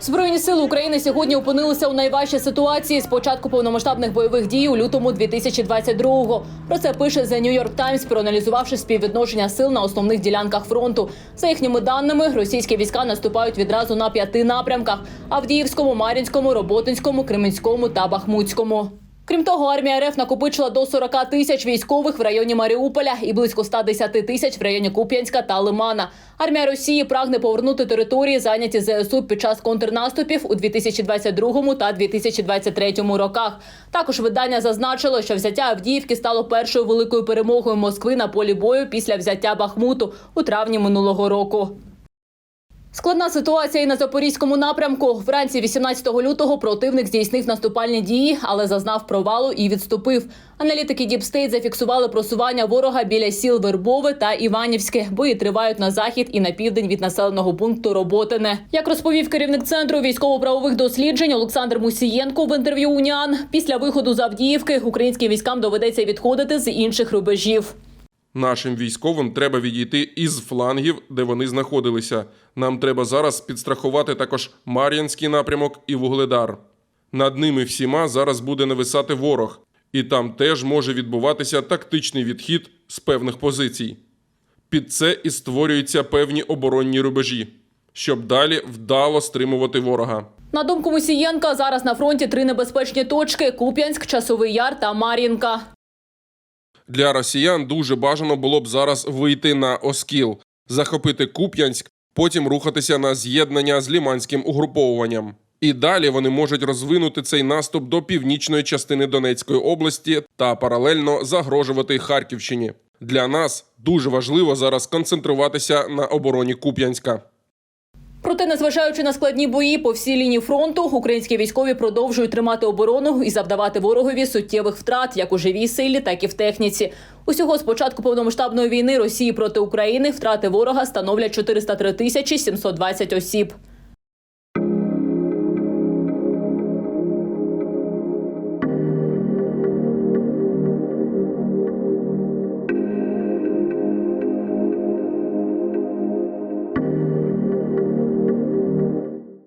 Збройні сили України сьогодні опинилися у найважчій ситуації з початку повномасштабних бойових дій у лютому 2022-го. Про це пише The New York Times, проаналізувавши співвідношення сил на основних ділянках фронту. За їхніми даними, російські війська наступають відразу на п'яти напрямках: Авдіївському, Мар'їнському, Роботинському, Кременському та Бахмутському. Крім того, армія РФ накопичила до 40 тисяч військових в районі Маріуполя і близько 110 тисяч в районі Куп'янська та Лимана. Армія Росії прагне повернути території, зайняті ЗСУ під час контрнаступів у 2022 та 2023 роках. Також видання зазначило, що взяття Авдіївки стало першою великою перемогою Москви на полі бою після взяття Бахмуту у травні минулого року. Складна ситуація і на запорізькому напрямку. Вранці 18 лютого противник здійснив наступальні дії, але зазнав провалу і відступив. Аналітики Діпстейт зафіксували просування ворога біля сіл Вербове та Іванівське. Бої тривають на захід і на південь від населеного пункту Роботине. Як розповів керівник центру військово-правових досліджень Олександр Мусієнко в інтерв'ю УНІАН, після виходу з Авдіївки українським військам доведеться відходити з інших рубежів. Нашим військовим треба відійти із флангів, де вони знаходилися. Нам треба зараз підстрахувати також Мар'їнський напрямок і Вугледар. Над ними всіма зараз буде нависати ворог, і там теж може відбуватися тактичний відхід з певних позицій. Під це і створюються певні оборонні рубежі, щоб далі вдало стримувати ворога. На думку Мусієнка, зараз на фронті три небезпечні точки: Куп'янськ, Часовий Яр та Мар'їнка. Для росіян дуже бажано було б зараз вийти на Оскіл, захопити Куп'янськ, потім рухатися на з'єднання з ліманським угруповуванням. І далі вони можуть розвинути цей наступ до північної частини Донецької області та паралельно загрожувати Харківщині. Для нас дуже важливо зараз концентруватися на обороні Куп'янська. Проте, незважаючи на складні бої по всій лінії фронту, українські військові продовжують тримати оборону і завдавати ворогові суттєвих втрат як у живій силі, так і в техніці. Усього з початку повномасштабної війни Росії проти України втрати ворога становлять 403 тисячі 720 осіб.